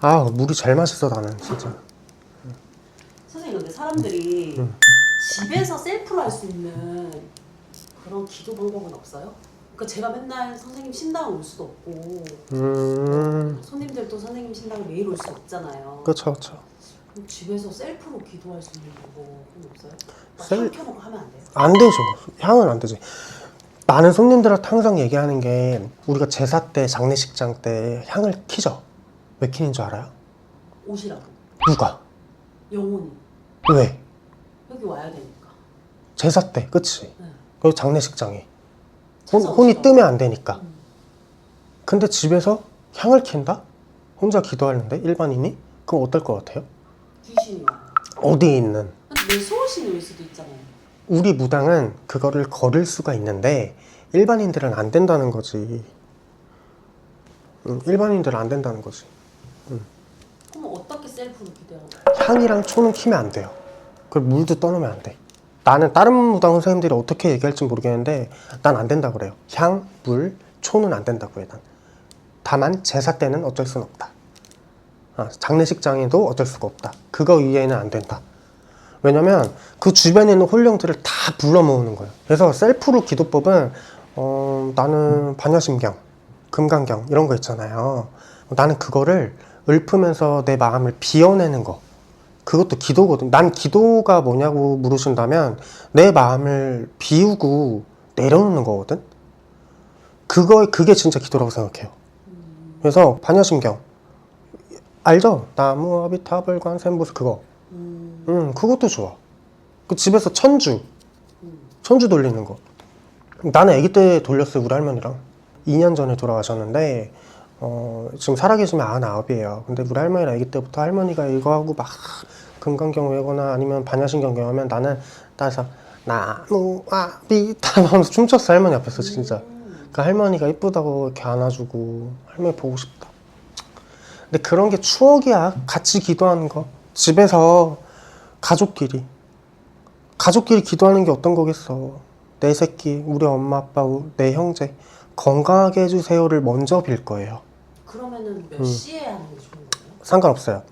아 물이 제일 맛있어 나는 진짜. 선생님 근데 사람들이 음. 집에서 셀프로 할 수 있는 그런 기도 방법은 없어요? 그러니까 제가 맨날 선생님 신당 올 수도 없고 음 손님들도 선생님 신당 매일 올 수 없잖아요. 그쵸 그쵸. 그럼 집에서 셀프로 기도할 수 있는 방법은 없어요? 막 셀- 향 켜놓고 하면 안 돼요? 안 되죠. 향은 안 되지. 많은 손님들한테 항상 얘기하는 게 우리가 제사 때 장례식장 때 향을 키죠. 왜 키는 줄 알아요? 오시라고 누가? 영혼이 왜? 여기 와야 되니까. 제사 때, 그치? 네. 그리고 장례식장에 혼, 찾아오시라고. 혼이 뜨면 안 되니까. 음. 근데 집에서 향을 킨다? 혼자 기도하는데 일반인이? 그럼 어떨 것 같아요? 귀신이 와요. 어디에 있는? 근데 내 소신이 올 수도 있잖아요. 우리 무당은 그거를 걸을 수가 있는데 일반인들은 안 된다는 거지. 응, 일반인들은 안 된다는 거지. 그럼 어떻게 셀프로 기도해야 돼요? 향이랑 초는 키면 안 돼요. 그걸 물도 떠놓으면 안 돼. 나는 다른 무당 선생님들이 어떻게 얘기할지 모르겠는데 난 안 된다 그래요. 향, 물, 초는 안 된다고 해 난. 다만 제사 때는 어쩔 수는 없다. 아, 장례식장에도 어쩔 수가 없다. 그거 이외에는 안 된다. 왜냐면 그 주변에 있는 홀령들을 다 불러 모으는 거예요. 그래서 셀프로 기도법은 어, 나는 반야심경, 금강경 이런 거 있잖아요. 나는 그거를 읊으면서 내 마음을 비워내는 거. 그것도 기도거든. 난 기도가 뭐냐고 물으신다면 내 마음을 비우고 내려놓는 거거든. 그거 그게 진짜 기도라고 생각해요. 그래서 반야심경 알죠? 나무 아비타불 관세음보스 그거. 음, 음, 그것도 좋아. 그 집에서 천주, 음. 천주 돌리는 거. 나는 아기 때 돌렸어요, 우리 할머니랑. 2년 전에 돌아가셨는데, 어, 지금 살아계시면 99이에요. 근데 우리 할머니랑 아기 때부터 할머니가 이거 하고 막 금강경 외거나 아니면 반야신경 경하면 나는 따라서 나무 아비타 하면서 춤췄어, 할머니 앞에서 진짜. 음. 그 할머니가 이쁘다고 이렇게 안아주고 할머니 보고 싶다. 근데 그런 게 추억이야. 같이 기도하는 거. 집에서 가족끼리 가족끼리 기도하는 게 어떤 거겠어. 내 새끼, 우리 엄마 아빠, 우- 내 형제 건강하게 해주세요를 먼저 빌 거예요. 그러면은 몇 음. 시에 하는 게 좋은 거예요? 상관없어요.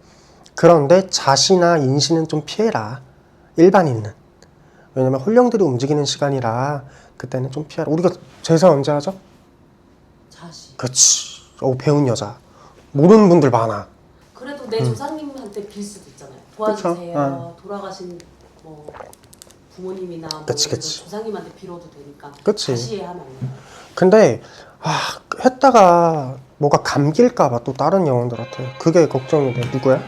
그런데 자시나 인신은 좀 피해라. 일반인은. 왜냐면 홀령들이 움직이는 시간이라 그때는 좀 피하라. 우리가 제사 언제 하죠? 자시. 그치. 어, 배운 여자. 모르는 분들 많아. 그래도 내 음. 조상님한테 빌 수도 있잖아요. 도와주세요. 어. 돌아가신 뭐 부모님이나 뭐 그치, 그치. 조상님한테 빌어도 되니까. 그치. 자시에 하면 안 돼요. 근데 아 했다가 뭐가 감길까봐 또 다른 영혼들한테 그게 걱정이 돼 누구야?